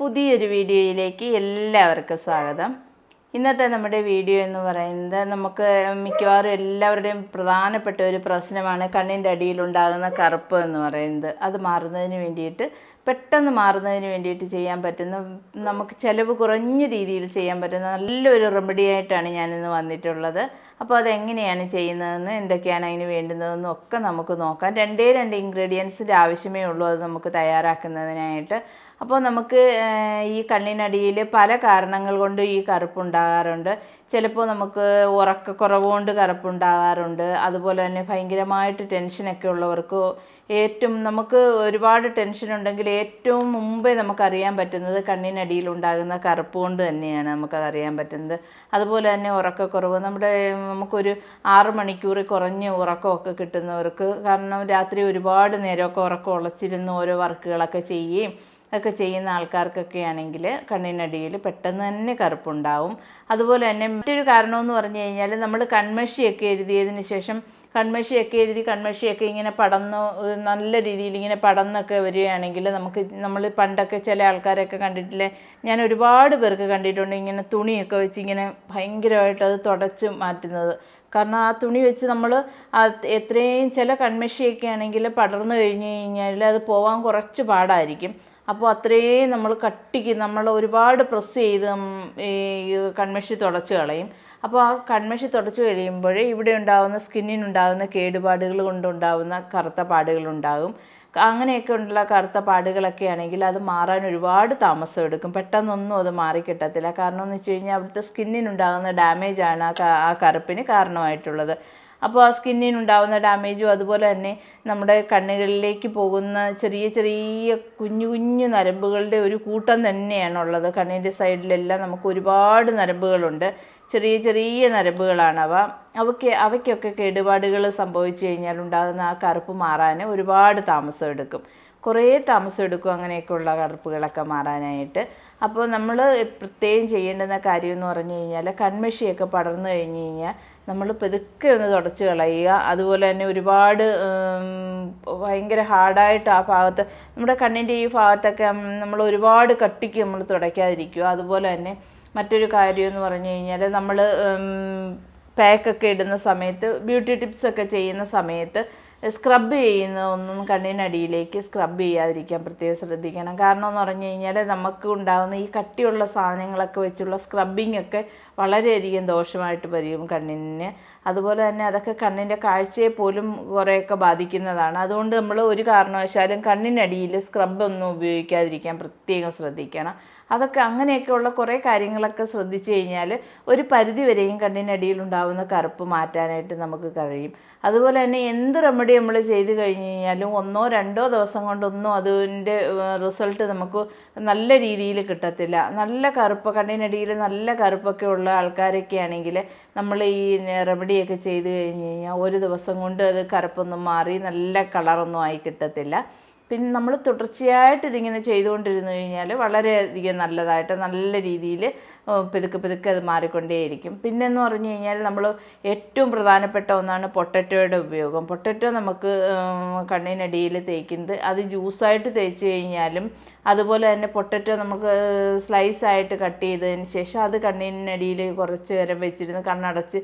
പുതിയൊരു വീഡിയോയിലേക്ക് എല്ലാവർക്കും സ്വാഗതം. ഇന്നത്തെ നമ്മുടെ വീഡിയോ എന്ന് പറയുന്നത് നമുക്ക് മിക്കവാറും എല്ലാവരുടെയും പ്രധാനപ്പെട്ട ഒരു പ്രശ്നമാണ് കണ്ണിന്റെ അടിയിലുണ്ടാകുന്ന കറുപ്പ് എന്ന് പറയുന്നത്. അത് മാറുന്നതിന് വേണ്ടിയിട്ട് പെട്ടെന്ന് മാറുന്നതിന് വേണ്ടിയിട്ട് ചെയ്യാൻ പറ്റുന്ന നമുക്ക് ചിലവ് കുറഞ്ഞ രീതിയിൽ ചെയ്യാൻ പറ്റുന്ന നല്ലൊരു റെമഡി ആയിട്ടാണ് ഞാനിന്ന് വന്നിട്ടുള്ളത്. അപ്പോൾ അതെങ്ങനെയാണ് ചെയ്യുന്നതെന്ന് എന്തൊക്കെയാണ് അതിന് വേണ്ടുന്നതെന്നും ഒക്കെ നമുക്ക് നോക്കാം. രണ്ടേ രണ്ട് ഇൻഗ്രീഡിയൻസിന്റെ ആവശ്യമേ ഉള്ളൂ അത് നമുക്ക് തയ്യാറാക്കുന്നതിനായിട്ട്. അപ്പോൾ നമുക്ക് ഈ കണ്ണിനടിയിൽ പല കാരണങ്ങൾ കൊണ്ട് ഈ കറുപ്പുണ്ടാകാറുണ്ട്. ചിലപ്പോൾ നമുക്ക് ഉറക്കക്കുറവ് കൊണ്ട് കറുപ്പുണ്ടാകാറുണ്ട്. അതുപോലെ തന്നെ ഭയങ്കരമായിട്ട് ടെൻഷനൊക്കെ ഉള്ളവർക്ക് ഏറ്റവും നമുക്ക് ഒരുപാട് ടെൻഷൻ ഉണ്ടെങ്കിൽ ഏറ്റവും മുമ്പേ നമുക്കറിയാൻ പറ്റുന്നത് കണ്ണിനടിയിൽ ഉണ്ടാകുന്ന കറുപ്പ് കൊണ്ട് തന്നെയാണ് നമുക്കത് അറിയാൻ പറ്റുന്നത്. അതുപോലെ തന്നെ ഉറക്കക്കുറവ്. നമ്മുടെ നമുക്കൊരു ആറ് മണിക്കൂറിൽ കുറഞ്ഞ ഉറക്കമൊക്കെ കിട്ടുന്നവർക്ക് കാരണം രാത്രി ഒരുപാട് നേരമൊക്കെ ഉറക്കം ഉളച്ചിരുന്ന് ഓരോ വർക്കുകളൊക്കെ ചെയ്യുകയും ഒക്കെ ചെയ്യുന്ന ആൾക്കാർക്കൊക്കെ ആണെങ്കിൽ കണ്ണിനടിയിൽ പെട്ടെന്ന് തന്നെ കറുപ്പുണ്ടാവും. അതുപോലെ തന്നെ മറ്റൊരു കാരണമെന്ന് പറഞ്ഞു കഴിഞ്ഞാൽ നമ്മൾ കൺമഷിയൊക്കെ എഴുതിയതിന് ശേഷം കൺമഷിയൊക്കെ എഴുതി കൺമഷിയൊക്കെ ഇങ്ങനെ പടന്ന് നല്ല രീതിയിൽ ഇങ്ങനെ പടന്നൊക്കെ വരികയാണെങ്കിൽ നമുക്ക് നമ്മൾ പണ്ടൊക്കെ ചില ആൾക്കാരൊക്കെ കണ്ടിട്ടില്ലേ? ഞാൻ ഒരുപാട് പേർക്ക് കണ്ടിട്ടുണ്ട് ഇങ്ങനെ തുണിയൊക്കെ വെച്ച് ഇങ്ങനെ ഭയങ്കരമായിട്ട് അത് തുടച്ച് മാറ്റുന്നത്. കാരണം ആ തുണി വെച്ച് നമ്മൾ എത്രയും ചില കൺമഷിയൊക്കെ ആണെങ്കിൽ പടർന്നു കഴിഞ്ഞ് കഴിഞ്ഞാൽ അത് പോകാൻ കുറച്ച് പാടായിരിക്കും. അപ്പോൾ അത്രയും നമ്മൾ കട്ടിക്ക് നമ്മൾ ഒരുപാട് പ്രസ് ചെയ്ത് ഈ കൺമഷി തുടച്ച് കളയും. അപ്പോൾ ആ കൺമഷി തുടച്ച് കഴിയുമ്പോൾ ഇവിടെ ഉണ്ടാകുന്ന സ്കിന്നിനുണ്ടാകുന്ന കേടുപാടുകൾ കൊണ്ടുണ്ടാകുന്ന കറുത്ത പാടുകളുണ്ടാകും അങ്ങനെയൊക്കെ ഉള്ള കറുത്ത പാടുകളൊക്കെ ആണെങ്കിൽ അത് മാറാൻ ഒരുപാട് താമസം എടുക്കും. പെട്ടെന്നൊന്നും അത് മാറിക്കിട്ടത്തില്ല കാരണം എന്ന് വെച്ച് കഴിഞ്ഞാൽ അവിടുത്തെ സ്കിന്നിനുണ്ടാകുന്ന ഡാമേജാണ് ആ ആ കറുപ്പിന് കാരണമായിട്ടുള്ളത്. അപ്പോൾ ആ സ്കിന്നിനുണ്ടാവുന്ന ഡാമേജും അതുപോലെ തന്നെ നമ്മുടെ കണ്ണുകളിലേക്ക് പോകുന്ന ചെറിയ ചെറിയ കുഞ്ഞു കുഞ്ഞു നരമ്പുകളുടെ ഒരു കൂട്ടം തന്നെയാണുള്ളത്. കണ്ണിന്റെ സൈഡിലെല്ലാം നമുക്ക് ഒരുപാട് നരമ്പുകളുണ്ട്. ചെറിയ ചെറിയ നരമ്പുകളാണ് അവ. അവയ്ക്ക് അവയ്ക്കൊക്കെ കേടുപാടുകൾ സംഭവിച്ചു കഴിഞ്ഞാൽ ഉണ്ടാകുന്ന ആ കറുപ്പ് മാറാൻ ഒരുപാട് താമസം എടുക്കും. കുറേ താമസം എടുക്കും അങ്ങനെയൊക്കെയുള്ള കറുപ്പുകളൊക്കെ മാറാനായിട്ട്. അപ്പോൾ നമ്മൾ പ്രത്യേകം ചെയ്യേണ്ടുന്ന കാര്യം എന്ന് പറഞ്ഞു കഴിഞ്ഞാൽ കൺമഷിയൊക്കെ പടർന്നു കഴിഞ്ഞ് കഴിഞ്ഞാൽ നമ്മൾ പെതുക്കെ ഒന്ന് തുടച്ച് കളയുക. അതുപോലെ തന്നെ ഒരുപാട് ഭയങ്കര ഹാർഡായിട്ട് ആ ഭാഗത്ത് നമ്മുടെ കണ്ണിന്റെ ഈ ഭാഗത്തൊക്കെ നമ്മൾ ഒരുപാട് കട്ടിക്ക് നമ്മൾ തുടയ്ക്കാതിരിക്കുക. അതുപോലെ തന്നെ മറ്റൊരു കാര്യം എന്ന് പറഞ്ഞു കഴിഞ്ഞാൽ നമ്മൾ പാക്കൊക്കെ ഇടുന്ന സമയത്ത് ബ്യൂട്ടി ടിപ്സ് ഒക്കെ ചെയ്യുന്ന സമയത്ത് സ്ക്രബ് ചെയ്യുന്ന ഒന്നും കണ്ണിനടിയിലേക്ക് സ്ക്രബ് ചെയ്യാതിരിക്കാൻ പ്രത്യേകം ശ്രദ്ധിക്കണം. കാരണം എന്ന് പറഞ്ഞു കഴിഞ്ഞാൽ നമുക്ക് ഉണ്ടാകുന്ന ഈ കട്ടിയുള്ള സാധനങ്ങളൊക്കെ വെച്ചുള്ള സ്ക്രബിംഗ് ഒക്കെ വളരെയധികം ദോഷമായിട്ട് വരും കണ്ണിന്. അതുപോലെ തന്നെ അതൊക്കെ കണ്ണിന്റെ കാഴ്ചയെ പോലും കുറേയൊക്കെ ബാധിക്കുന്നതാണ്. അതുകൊണ്ട് നമ്മൾ ഒരു കാരണവശാലും കണ്ണിനടിയിൽ സ്ക്രബ് ഒന്നും ഉപയോഗിക്കാതിരിക്കാൻ പ്രത്യേകം ശ്രദ്ധിക്കണം. അതൊക്കെ അങ്ങനെയൊക്കെയുള്ള കുറേ കാര്യങ്ങളൊക്കെ ശ്രദ്ധിച്ചു കഴിഞ്ഞാൽ ഒരു പരിധി വരെയും കണ്ണിനടിയിൽ ഉണ്ടാവുന്ന കറുപ്പ് മാറ്റാനായിട്ട് നമുക്ക് കഴിയും. അതുപോലെ തന്നെ എന്ത് റെമഡി നമ്മൾ ചെയ്ത് കഴിഞ്ഞ് കഴിഞ്ഞാലും ഒന്നോ രണ്ടോ ദിവസം കൊണ്ടൊന്നും അതിന്റെ റിസൾട്ട് നമുക്ക് നല്ല രീതിയിൽ കിട്ടത്തില്ല. നല്ല കറുപ്പ് കണ്ണിനടിയിൽ നല്ല കറുപ്പൊക്കെ ഉള്ള ആൾക്കാരൊക്കെ ആണെങ്കിൽ നമ്മൾ ഈ റെമഡിയൊക്കെ ചെയ്ത് കഴിഞ്ഞ് കഴിഞ്ഞാൽ ഒരു ദിവസം കൊണ്ട് അത് കറുപ്പൊന്നും മാറി നല്ല കളറൊന്നും ആയി കിട്ടത്തില്ല. പിന്നെ നമ്മൾ തുടർച്ചയായിട്ട് ഇതിങ്ങനെ ചെയ്തുകൊണ്ടിരുന്നു കഴിഞ്ഞാൽ വളരെയധികം നല്ലതായിട്ട് നല്ല രീതിയിൽ പെതുക്കെ പെതുക്കെ അത് മാറിക്കൊണ്ടേയിരിക്കും. പിന്നെന്ന് പറഞ്ഞു കഴിഞ്ഞാൽ നമ്മൾ ഏറ്റവും പ്രധാനപ്പെട്ട ഒന്നാണ് പൊട്ടറ്റോയുടെ ഉപയോഗം. പൊട്ടറ്റോ നമുക്ക് കണ്ണിനടിയിൽ തേക്കുന്നത് അത് ജ്യൂസായിട്ട് തേച്ച് കഴിഞ്ഞാലും അതുപോലെ തന്നെ പൊട്ടറ്റോ നമുക്ക് സ്ലൈസ് ആയിട്ട് കട്ട് ചെയ്തതിന് ശേഷം അത് കണ്ണിനടിയിൽ കുറച്ച് നേരം വെച്ചിരുന്ന് കണ്ണടച്ച്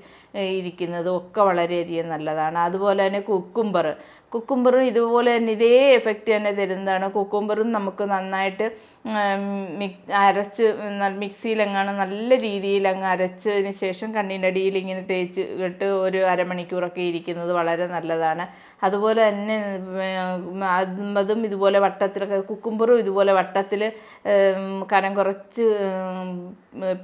ഇരിക്കുന്നതും ഒക്കെ വളരെയധികം നല്ലതാണ്. അതുപോലെ തന്നെ കുക്കുംബർ കുക്കുംബറും ഇതുപോലെ തന്നെ ഇതേ എഫക്റ്റ് തന്നെ തരുന്നതാണ്. കുക്കുംബറും നമുക്ക് നന്നായിട്ട് അരച്ച് മിക്സിയിലെങ്ങാണ് നല്ല രീതിയിൽ അങ്ങ് അരച്ചതിന് ശേഷം കണ്ണിന്റെ അടിയിൽ ഇങ്ങനെ തേച്ച് ഇട്ട് ഒരു അരമണിക്കൂറൊക്കെ ഇരിക്കുന്നത് വളരെ നല്ലതാണ്. അതുപോലെ തന്നെ അതും ഇതുപോലെ വട്ടത്തിലൊക്കെ കുക്കുംബറും ഇതുപോലെ വട്ടത്തിൽ കനം കുറച്ച്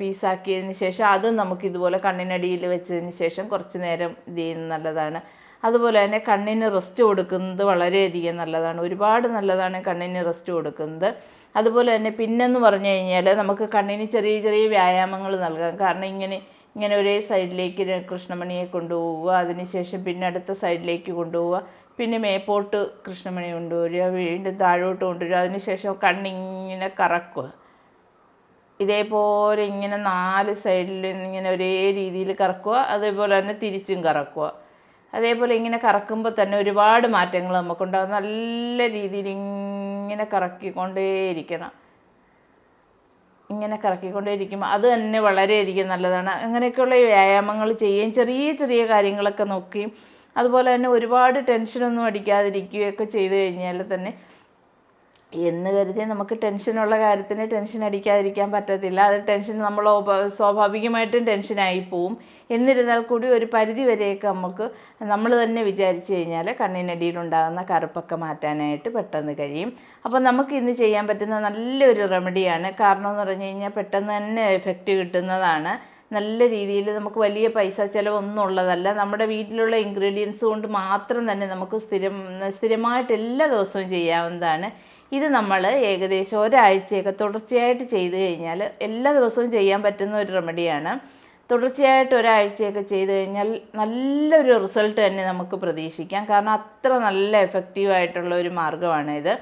പീസാക്കിയതിന് ശേഷം അതും നമുക്ക് ഇതുപോലെ കണ്ണിനടിയിൽ വെച്ചതിന് ശേഷം കുറച്ച് നേരം ഇത് ചെയ്യുന്നത് നല്ലതാണ്. അതുപോലെ തന്നെ കണ്ണിന് റെസ്റ്റ് കൊടുക്കുന്നത് വളരെയധികം നല്ലതാണ്. ഒരുപാട് നല്ലതാണ് കണ്ണിന് റെസ്റ്റ് കൊടുക്കുന്നത്. അതുപോലെ തന്നെ പിന്നെന്ന് പറഞ്ഞു കഴിഞ്ഞാൽ നമുക്ക് കണ്ണിന് ചെറിയ ചെറിയ വ്യായാമങ്ങൾ നൽകാം. കാരണം ഇങ്ങനെ ഇങ്ങനെ ഒരേ സൈഡിലേക്ക് കൃഷ്ണമണിയെ കൊണ്ടുപോവുക അതിനുശേഷം പിന്നെ അടുത്ത സൈഡിലേക്ക് കൊണ്ടുപോവുക പിന്നെ മേപ്പോട്ട് കൃഷ്ണമണി കൊണ്ടുവരിക വീണ്ടും താഴോട്ട് കൊണ്ടുവരിക അതിനുശേഷം കണ്ണിങ്ങനെ കറക്കുക. ഇതേപോലെ ഇങ്ങനെ നാല് സൈഡിൽ ഇങ്ങനെ ഒരേ രീതിയിൽ കറക്കുക അതേപോലെ തന്നെ തിരിച്ചും കറക്കുക. അതേപോലെ ഇങ്ങനെ കറക്കുമ്പോൾ തന്നെ ഒരുപാട് മാറ്റങ്ങൾ നമുക്കുണ്ടാകും നല്ല രീതിയിൽ ഇങ്ങനെ കറക്കിക്കൊണ്ടേയിരിക്കണം. ഇങ്ങനെ കറക്കിക്കൊണ്ടേയിരിക്കുമ്പോൾ അത് തന്നെ വളരെയധികം നല്ലതാണ്. അങ്ങനെയൊക്കെയുള്ള വ്യായാമങ്ങൾ ചെയ്യുകയും ചെറിയ ചെറിയ കാര്യങ്ങളൊക്കെ നോക്കുകയും അതുപോലെ തന്നെ ഒരുപാട് ടെൻഷനൊന്നും അടിക്കാതിരിക്കുകയൊക്കെ ചെയ്തു കഴിഞ്ഞാൽ തന്നെ എന്ന് കരുതി നമുക്ക് ടെൻഷനുള്ള കാര്യത്തിന് ടെൻഷൻ അടിക്കാതിരിക്കാൻ പറ്റത്തില്ല. അത് ടെൻഷൻ നമ്മൾ സ്വാഭാവികമായിട്ടും ടെൻഷനായി പോവും. എന്നിരുന്നാൽ കൂടി ഒരു പരിധി വരെയൊക്കെ നമുക്ക് നമ്മൾ തന്നെ വിചാരിച്ചു കഴിഞ്ഞാൽ കണ്ണിനടിയിലുണ്ടാകുന്ന കറുപ്പൊക്കെ മാറ്റാനായിട്ട് പെട്ടെന്ന് കഴിയും. അപ്പോൾ നമുക്ക് ഇന്ന് ചെയ്യാൻ പറ്റുന്ന നല്ലൊരു റെമഡിയാണ് കാരണം എന്ന് പറഞ്ഞു കഴിഞ്ഞാൽ പെട്ടെന്ന് തന്നെ എഫക്റ്റ് കിട്ടുന്നതാണ്. നല്ല രീതിയിൽ നമുക്ക് വലിയ പൈസ ചിലവൊന്നും ഉള്ളതല്ല. നമ്മുടെ വീട്ടിലുള്ള ഇൻഗ്രീഡിയൻസ് കൊണ്ട് മാത്രം തന്നെ നമുക്ക് സ്ഥിരം സ്ഥിരമായിട്ട് എല്ലാ ദിവസവും ചെയ്യാവുന്നതാണ്. ഇത് നമ്മൾ ഏകദേശം ഒരാഴ്ചയൊക്കെ തുടർച്ചയായിട്ട് ചെയ്തു കഴിഞ്ഞാൽ എല്ലാ ദിവസവും ചെയ്യാൻ പറ്റുന്ന ഒരു റെമഡിയാണ്. തുടർച്ചയായിട്ട് ഒരാഴ്ചയൊക്കെ ചെയ്തു കഴിഞ്ഞാൽ നല്ലൊരു റിസൾട്ട് തന്നെ നമുക്ക് പ്രതീക്ഷിക്കാം. കാരണം അത്ര നല്ല എഫക്റ്റീവ് ആയിട്ടുള്ള ഒരു മാർഗമാണ് ഇത്.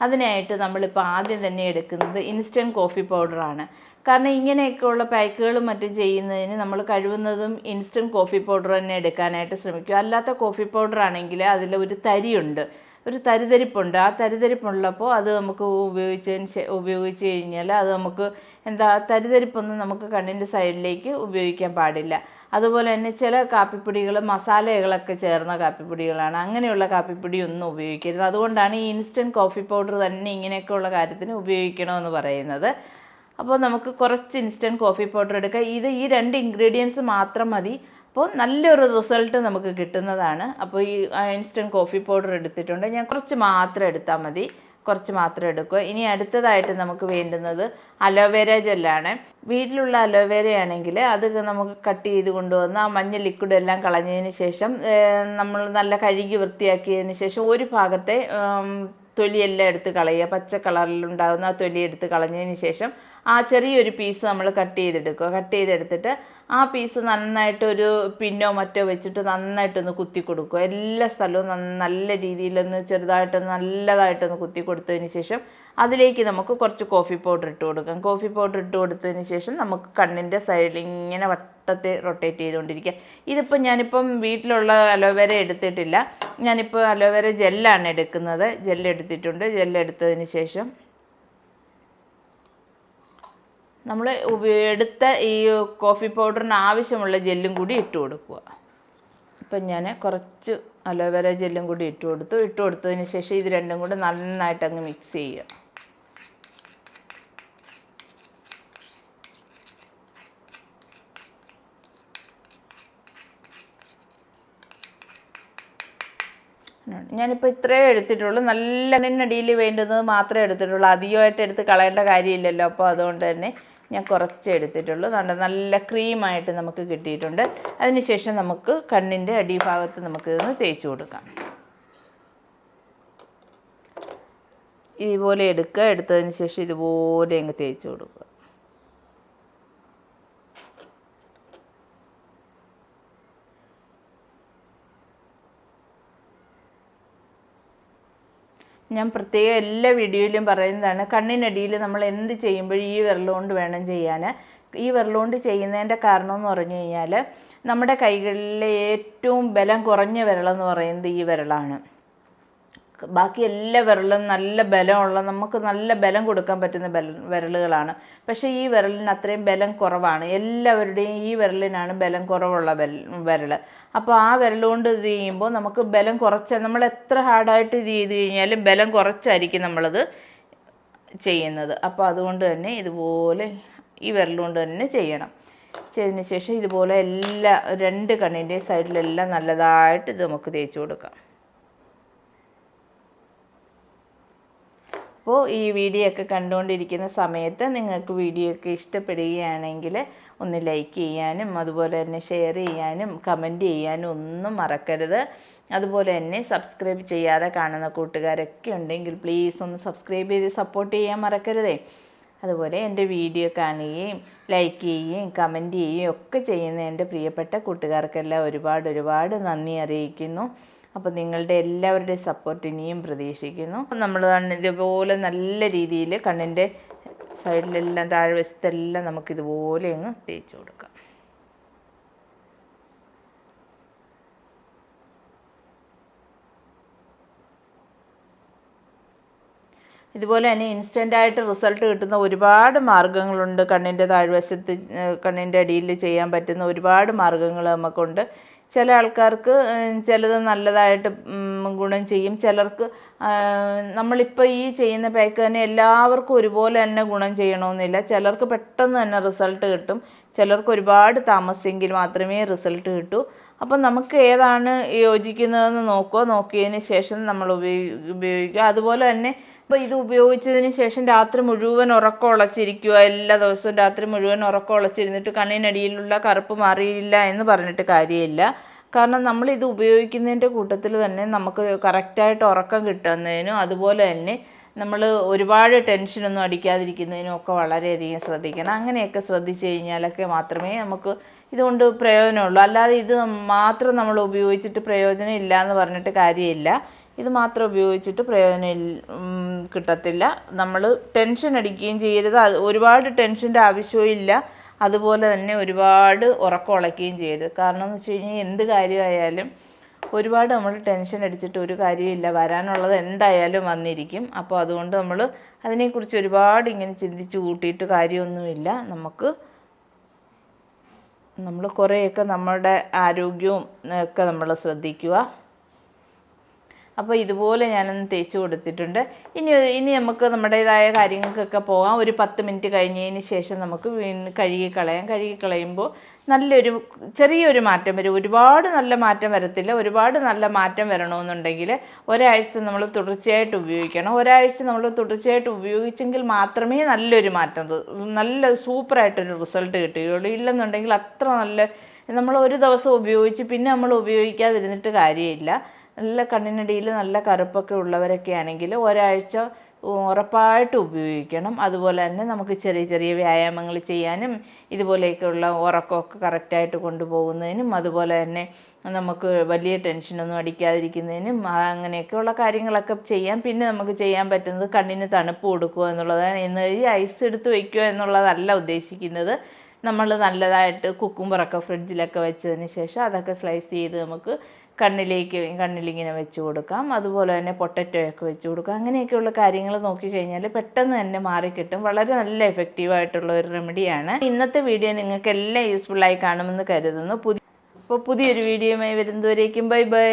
അതിനായിട്ട് നമ്മളിപ്പോൾ ആദ്യം തന്നെ എടുക്കുന്നത് ഇൻസ്റ്റന്റ് കോഫി പൗഡറാണ് കാരണം ഇങ്ങനെയൊക്കെയുള്ള പാക്കുകളും മറ്റും ചെയ്യുന്നതിന് നമ്മൾ കഴിവുന്നതും ഇൻസ്റ്റന്റ് കോഫി പൗഡർ തന്നെ എടുക്കാനായിട്ട് ശ്രമിക്കുക അല്ലാത്ത കോഫി പൗഡർ ആണെങ്കിൽ അതിൽ ഒരു തരിയുണ്ട്. ഒരു തരിതരിപ്പുണ്ട്. ആ തരിതരിപ്പുള്ളപ്പോൾ അത് നമുക്ക് ഉപയോഗിച്ചതിന് ഉപയോഗിച്ച് കഴിഞ്ഞാൽ അത് നമുക്ക് എന്താ തരിതരിപ്പൊന്നും നമുക്ക് കണ്ണിന്റെ സൈഡിലേക്ക് ഉപയോഗിക്കാൻ പാടില്ല. അതുപോലെ തന്നെ ചില കാപ്പിപ്പൊടികൾ മസാലകളൊക്കെ ചേർന്ന കാപ്പിപ്പൊടികളാണ്. അങ്ങനെയുള്ള കാപ്പിപ്പൊടി ഒന്നും ഉപയോഗിക്കരുത്. അതുകൊണ്ടാണ് ഈ ഇൻസ്റ്റന്റ് കോഫി പൗഡർ തന്നെ ഇങ്ങനെയൊക്കെയുള്ള കാര്യത്തിന് ഉപയോഗിക്കണമെന്ന് പറയുന്നത്. അപ്പോൾ നമുക്ക് കുറച്ച് ഇൻസ്റ്റന്റ് കോഫി പൗഡർ എടുക്കുക ഇത് ഈ രണ്ട് ഇൻഗ്രീഡിയൻസ് മാത്രം മതി. അപ്പോൾ നല്ലൊരു റിസൾട്ട് നമുക്ക് കിട്ടുന്നതാണ്. അപ്പോൾ ഈ ഇൻസ്റ്റന്റ് കോഫി പൗഡർ എടുത്തിട്ടുണ്ട്. ഞാൻ കുറച്ച് മാത്രം എടുത്താൽ മതി. കുറച്ച് മാത്രം എടുക്കുക. ഇനി അടുത്തതായിട്ട് നമുക്ക് വേണ്ടുന്നത് അലോവേര ജെല്ലാണ്. വീട്ടിലുള്ള അലോവേര ആണെങ്കിൽ അത് നമുക്ക് കട്ട് ചെയ്ത് കൊണ്ടുവന്ന് ആ മഞ്ഞ ലിക്വിഡ് എല്ലാം കളഞ്ഞതിന് ശേഷം നമ്മൾ നല്ല കഴുകി വൃത്തിയാക്കിയതിന് ശേഷം ഒരു ഭാഗത്തെ തൊലിയെല്ലാം എടുത്ത് കളയുക. പച്ച കളറിലുണ്ടാകുന്ന ആ തൊലി എടുത്ത് കളഞ്ഞതിന് ശേഷം ആ ചെറിയൊരു പീസ് നമ്മൾ കട്ട് ചെയ്തെടുക്കുക. കട്ട് ചെയ്തെടുത്തിട്ട് ആ പീസ് നന്നായിട്ട് ഒരു പിന്നോ മറ്റോ വെച്ചിട്ട് നന്നായിട്ടൊന്ന് കുത്തി കൊടുക്കുക. എല്ലാ സ്ഥലവും നല്ല രീതിയിലൊന്ന് ചെറുതായിട്ടൊന്ന് നല്ലതായിട്ടൊന്ന് കുത്തി കൊടുത്തതിന് ശേഷം അതിലേക്ക് നമുക്ക് കുറച്ച് കോഫി പൗഡർ ഇട്ട് കൊടുക്കാം. കോഫി പൗഡർ ഇട്ട് കൊടുത്തതിന് ശേഷം നമുക്ക് കണ്ണിന്റെ സൈഡിൽ ഇങ്ങനെ വട്ടത്തെ റൊട്ടേറ്റ് ചെയ്തുകൊണ്ടിരിക്കുക. ഇതിപ്പോൾ ഞാനിപ്പം വീട്ടിലുള്ള അലോവേര എടുത്തിട്ടില്ല. ഞാനിപ്പോൾ അലോവേര ജെല്ലാണ് എടുക്കുന്നത്. ജെല്ലെടുത്തിട്ടുണ്ട് ജെല്ലെടുത്തതിന് ശേഷം നമ്മൾ എടുത്ത ഈ കോഫി പൗഡറിന് ആവശ്യമുള്ള ജെല്ലും കൂടി ഇട്ട് കൊടുക്കുക. ഇപ്പം ഞാൻ കുറച്ച് അലോവേര ജെല്ലും കൂടി ഇട്ട് കൊടുത്തു. ഇട്ട് കൊടുത്തതിന് ശേഷം ഇത് രണ്ടും കൂടി നന്നായിട്ട് അങ്ങ് മിക്സ് ചെയ്യുക. ഞാനിപ്പോൾ ഇത്രേ എടുത്തിട്ടുള്ളൂ. നല്ല എണ്ണടിയിൽ വേണ്ടുന്നത് മാത്രമേ എടുത്തിട്ടുള്ളൂ. അധികമായിട്ട് എടുത്ത് കളയേണ്ട കാര്യമില്ലല്ലോ. അപ്പോൾ അതുകൊണ്ട് തന്നെ ഞാൻ കുറച്ച് എടുത്തിട്ടുള്ളൂ. നല്ല നല്ല ക്രീമായിട്ട് നമുക്ക് കിട്ടിയിട്ടുണ്ട്. അതിനുശേഷം നമുക്ക് കണ്ണിന്റെ അടിഭാഗത്ത് നമുക്കിതൊന്ന് തേച്ച് കൊടുക്കാം. ഇതുപോലെ എടുക്കുക. എടുത്തതിന് ശേഷം ഇതുപോലെ അങ്ങ് തേച്ച് കൊടുക്കുക. ഞാൻ പ്രത്യേകം എല്ലാ വീഡിയോയിലും പറയുന്നതാണ് കണ്ണിനടിയിൽ നമ്മൾ എന്ത് ചെയ്യുമ്പോഴും ഈ വിരലുകൊണ്ട് വേണം ചെയ്യാൻ ഈ വിരലുകൊണ്ട് ചെയ്യുന്നതിന്റെ കാരണം എന്ന് പറഞ്ഞു കഴിഞ്ഞാൽ നമ്മുടെ കൈകളിലെ ഏറ്റവും ബലം കുറഞ്ഞ വിരലെന്ന് പറയുന്നത് ഈ വിരലാണ്. ബാക്കി എല്ലാ വിരലും നല്ല ബലമുള്ള നമുക്ക് നല്ല ബലം കൊടുക്കാൻ പറ്റുന്ന ബല വിരലുകളാണ്. പക്ഷേ ഈ വിരലിന് അത്രയും ബലം കുറവാണ്. എല്ലാവരുടെയും ഈ വിരലിനാണ് ബലം കുറവുള്ള വിരൽ അപ്പോൾ ആ വിരൽ കൊണ്ട് ഇത് ചെയ്യുമ്പോൾ നമുക്ക് ബലം കുറച്ച് നമ്മൾ എത്ര ഹാർഡായിട്ട് ഇത് ചെയ്ത് കഴിഞ്ഞാലും ബലം കുറച്ചായിരിക്കും നമ്മളത് ചെയ്യുന്നത്. അപ്പോൾ അതുകൊണ്ട് തന്നെ ഇതുപോലെ ഈ വിരൽ കൊണ്ട് തന്നെ ചെയ്യണം. ചെയ്തതിന് ശേഷം ഇതുപോലെ എല്ലാ രണ്ട് കണ്ണിന്റെ സൈഡിലെല്ലാം നല്ലതായിട്ട് ഇത് നമുക്ക് തേച്ച് കൊടുക്കാം. അപ്പോൾ ഈ വീഡിയോ ഒക്കെ കണ്ടുകൊണ്ടിരിക്കുന്ന സമയത്ത് നിങ്ങൾക്ക് വീഡിയോ ഒക്കെ ഇഷ്ടപ്പെടുകയാണെങ്കിൽ ഒന്ന് ലൈക്ക് ചെയ്യാനും അതുപോലെ തന്നെ ഷെയർ ചെയ്യാനും കമന്റ് ചെയ്യാനും ഒന്നും മറക്കരുത്. അതുപോലെ തന്നെ സബ്സ്ക്രൈബ് ചെയ്യാതെ കാണുന്ന കൂട്ടുകാരൊക്കെ ഉണ്ടെങ്കിൽ പ്ലീസ് ഒന്ന് സബ്സ്ക്രൈബ് ചെയ്ത് സപ്പോർട്ട് ചെയ്യാൻ മറക്കരുതേ. അതുപോലെ എന്റെ വീഡിയോ കാണുകയും ലൈക്ക് ചെയ്യുകയും കമന്റ് ചെയ്യുകയും ഒക്കെ ചെയ്യുന്ന എന്റെ പ്രിയപ്പെട്ട കൂട്ടുകാർക്കെല്ലാം ഒരുപാട് ഒരുപാട് നന്ദി അറിയിക്കുന്നു. അപ്പോൾ നിങ്ങളുടെ എല്ലാവരുടെയും സപ്പോർട്ട് ഇനിയും പ്രതീക്ഷിക്കുന്നു. നമ്മൾ ഇതുപോലെ നല്ല രീതിയിൽ കണ്ണിന്റെ സൈഡിലെല്ലാം താഴെ വശത്തെല്ലാം നമുക്ക് ഇതുപോലെ അങ്ങ് തേച്ച് കൊടുക്കാം. ഇതുപോലെ തന്നെ ഇൻസ്റ്റന്റായിട്ട് റിസൾട്ട് കിട്ടുന്ന ഒരുപാട് മാർഗങ്ങളുണ്ട് കണ്ണിന്റെ താഴ്വശത്ത് കണ്ണിന്റെ അടിയിൽ ചെയ്യാൻ പറ്റുന്ന ഒരുപാട് മാർഗങ്ങൾ നമുക്കുണ്ട്. ചില ആൾക്കാർക്ക് ചിലത് നല്ലതായിട്ട് ഗുണം ചെയ്യും. ചിലർക്ക് നമ്മളിപ്പോൾ ഈ ചെയ്യുന്ന പാക്ക് തന്നെ എല്ലാവർക്കും ഒരുപോലെ തന്നെ ഗുണം ചെയ്യണമെന്നില്ല ചിലർക്ക് പെട്ടെന്ന് തന്നെ റിസൾട്ട് കിട്ടും. ചിലർക്ക് ഒരുപാട് താമസിച്ചെങ്കിൽ മാത്രമേ റിസൾട്ട് കിട്ടൂ. അപ്പം നമുക്ക് ഏതാണ് യോജിക്കുന്നതെന്ന് നോക്കുക നോക്കിയതിന് ശേഷം നമ്മൾ ഉപയോഗി ഉപയോഗിക്കുക. അതുപോലെ തന്നെ ഇപ്പോൾ ഇത് ഉപയോഗിച്ചതിന് ശേഷം രാത്രി മുഴുവൻ ഉറക്കം ഉളച്ചിരിക്കുക എല്ലാ ദിവസവും രാത്രി മുഴുവൻ ഉറക്കം ഉളച്ചിരുന്നിട്ട് കണ്ണിനടിയിലുള്ള കറുപ്പ് മാറിയില്ല എന്ന് പറഞ്ഞിട്ട് കാര്യമില്ല. കാരണം നമ്മൾ ഇത് ഉപയോഗിക്കുന്നതിന്റെ കൂട്ടത്തിൽ തന്നെ നമുക്ക് കറക്റ്റായിട്ട് ഉറക്കം കിട്ടുന്നതിനും അതുപോലെ തന്നെ നമ്മൾ ഒരുപാട് ടെൻഷനൊന്നും അടിക്കാതിരിക്കുന്നതിനും ഒക്കെ വളരെയധികം ശ്രദ്ധിക്കണം. അങ്ങനെയൊക്കെ ശ്രദ്ധിച്ചു കഴിഞ്ഞാലൊക്കെ മാത്രമേ നമുക്ക് ഇതുകൊണ്ട് പ്രയോജനമുള്ളൂ. അല്ലാതെ ഇത് മാത്രം നമ്മൾ ഉപയോഗിച്ചിട്ട് പ്രയോജനം ഇല്ല എന്ന് പറഞ്ഞിട്ട് കാര്യമില്ല. ഇത് മാത്രം ഉപയോഗിച്ചിട്ട് പ്രയോജനം കിട്ടത്തില്ല. നമ്മൾ ടെൻഷൻ അടിക്കുകയും ചെയ്യരുത്. ഒരുപാട് ടെൻഷന്റെ ആവശ്യവും ഇല്ല. അതുപോലെ തന്നെ ഒരുപാട് ഉറക്കം ഉളയ്ക്കുകയും ചെയ്യരുത്. കാരണം എന്ന് വെച്ച് കഴിഞ്ഞാൽ എന്ത് കാര്യമായാലും ഒരുപാട് നമ്മൾ ടെൻഷൻ അടിച്ചിട്ട് ഒരു കാര്യമില്ല വരാനുള്ളത് എന്തായാലും വന്നിരിക്കും. അപ്പോൾ അതുകൊണ്ട് നമ്മൾ അതിനെക്കുറിച്ച് ഒരുപാട് ഇങ്ങനെ ചിന്തിച്ച് കൂട്ടിയിട്ട് കാര്യമൊന്നുമില്ല. നമുക്ക് നമ്മൾ കുറേയൊക്കെ നമ്മുടെ ആരോഗ്യവും ഒക്കെ നമ്മൾ ശ്രദ്ധിക്കുക. അപ്പോൾ ഇതുപോലെ ഞാനൊന്ന് തേച്ച് കൊടുത്തിട്ടുണ്ട്. ഇനി ഇനി നമുക്ക് നമ്മുടേതായ കാര്യങ്ങൾക്കൊക്കെ പോകാം. ഒരു പത്ത് മിനിറ്റ് കഴിഞ്ഞതിന് ശേഷം നമുക്ക് കഴുകി കളയാം. കഴുകി കളയുമ്പോൾ നല്ലൊരു ചെറിയൊരു മാറ്റം വരും. ഒരുപാട് നല്ല മാറ്റം വരത്തില്ല. ഒരുപാട് നല്ല മാറ്റം വരണമെന്നുണ്ടെങ്കിൽ ഒരാഴ്ച നമ്മൾ തുടർച്ചയായിട്ട് ഉപയോഗിക്കണം. ഒരാഴ്ച നമ്മൾ തുടർച്ചയായിട്ട് ഉപയോഗിച്ചെങ്കിൽ മാത്രമേ നല്ലൊരു മാറ്റം നല്ല സൂപ്പറായിട്ടൊരു റിസൾട്ട് കിട്ടുകയുള്ളൂ. ഇല്ലെന്നുണ്ടെങ്കിൽ അത്ര നല്ല നമ്മൾ ഒരു ദിവസം ഉപയോഗിച്ച് പിന്നെ നമ്മൾ ഉപയോഗിക്കാതിരുന്നിട്ട് കാര്യമില്ല. നല്ല കണ്ണിനടിയിൽ നല്ല കറുപ്പൊക്കെ ഉള്ളവരൊക്കെ ആണെങ്കിൽ ഒരാഴ്ച ഉറപ്പായിട്ട് ഉപയോഗിക്കണം. അതുപോലെ തന്നെ നമുക്ക് ചെറിയ ചെറിയ വ്യായാമങ്ങൾ ചെയ്യാനും ഇതുപോലെയൊക്കെയുള്ള ഉറക്കമൊക്കെ കറക്റ്റായിട്ട് കൊണ്ടുപോകുന്നതിനും അതുപോലെ തന്നെ നമുക്ക് വലിയ ടെൻഷനൊന്നും അടിക്കാതിരിക്കുന്നതിനും അങ്ങനെയൊക്കെയുള്ള കാര്യങ്ങളൊക്കെ ചെയ്യാം. പിന്നെ നമുക്ക് ചെയ്യാൻ പറ്റുന്നത് കണ്ണിന് തണുപ്പ് കൊടുക്കുക എന്നുള്ളതാണ്. എന്ന് ഈ ഐസ് എടുത്ത് വയ്ക്കുക എന്നുള്ളതല്ല ഉദ്ദേശിക്കുന്നത്. നമ്മൾ നല്ലതായിട്ട് കുക്കുമ്പറൊക്കെ ഫ്രിഡ്ജിലൊക്കെ വെച്ചതിന് ശേഷം അതൊക്കെ സ്ലൈസ് ചെയ്ത് നമുക്ക് കണ്ണിലേക്ക് കണ്ണിലിങ്ങനെ വെച്ച് കൊടുക്കാം. അതുപോലെ തന്നെ പൊട്ടറ്റോയൊക്കെ വെച്ച് കൊടുക്കാം. അങ്ങനെയൊക്കെയുള്ള കാര്യങ്ങൾ നോക്കിക്കഴിഞ്ഞാൽ പെട്ടെന്ന് തന്നെ മാറിക്കിട്ടും വളരെ നല്ല എഫക്റ്റീവായിട്ടുള്ള ഒരു റെമഡിയാണ് ഇന്നത്തെ വീഡിയോ നിങ്ങൾക്ക് എല്ലാം യൂസ്ഫുള്ളായി കാണുമെന്ന് കരുതുന്നു. പുതിയ അപ്പോൾ പുതിയൊരു വീഡിയോയുമായി വരുന്നതുവരേക്കും. Bye bye